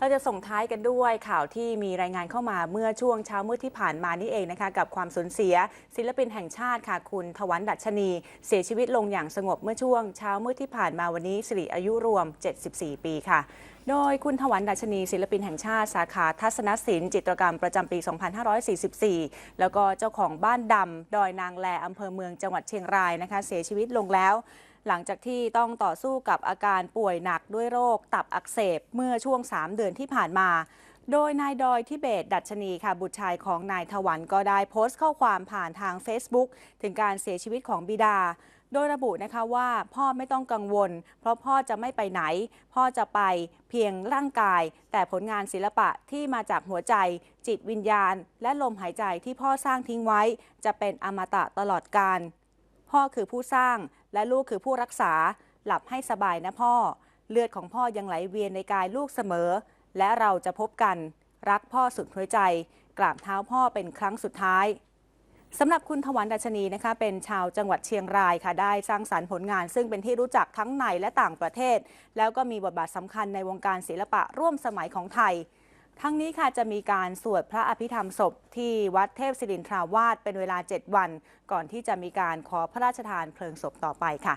เราจะส่งท้ายกันด้วยข่าวที่มีรายงานเข้ามาเมื่อช่วงเช้ามืดที่ผ่านมานี่เองนะคะ กับความสูญเสีย ศิลปินแห่งชาติค่ะ คุณทวันดัชนี เสียชีวิตลงอย่างสงบเมื่อช่วงเช้ามืดที่ผ่านมาวันนี้สิริอายุรวม 74 ปีค่ะโดยคุณทวันดัชนีศิลปินแห่งชาติสาขาทัศนศิลป์จิตรกรรมประจำปี 2544 แล้วก็เจ้าของบ้านดำดอยนางแลอำเภอเมืองจังหวัดเชียงรายนะคะ เสียชีวิตลงแล้ว หลังจากที่ต้องต่อสู้กับอาการป่วยหนักด้วยโรค ตับอักเสบเมื่อช่วง 3 เดือนที่ผ่านมา โดยนายดอยทิเบต ดัชนีค่ะ บุตรชายของนายถวันก็ได้โพสต์ข้อความผ่านทาง Facebook ถึงการเสียชีวิตของบิดา โดยระบุนะคะว่าพ่อไม่ต้องกังวล เพราะพ่อจะไม่ไปไหน พ่อจะไปเพียงร่างกาย แต่ผลงานศิลปะที่มาจากหัวใจ จิตวิญญาณ และลมหายใจที่พ่อสร้างทิ้งไว้ จะเป็นอมตะตลอดกาล พ่อคือผู้สร้างและลูกคือผู้รักษา หลับให้สบายนะพ่อ เลือดของพ่อยังไหลเวียนในกายลูกเสมอ และเราจะพบกัน รักพ่อสุดหัวใจ กราบเท้าพ่อเป็นครั้งสุดท้ายสำหรับคุณทวันดัชนีนะคะเป็นชาวจังหวัดเชียงรายค่ะได้สร้างสารรค์ผลงาน ซึ่งเป็นที่รู้จักทั้งในและต่างประเทศ แล้วก็มีบทบาทสำคัญในวงการศิลปะร่วมสมัยของไทย ทั้งนี้ค่ะจะมีการสวดพระอภิธรรมศพที่วัดเทพศิรินทราวาสเป็นเวลา 7 วัน ก่อนที่จะมีการขอพระราชทานเพลิงศพต่อไปค่ะ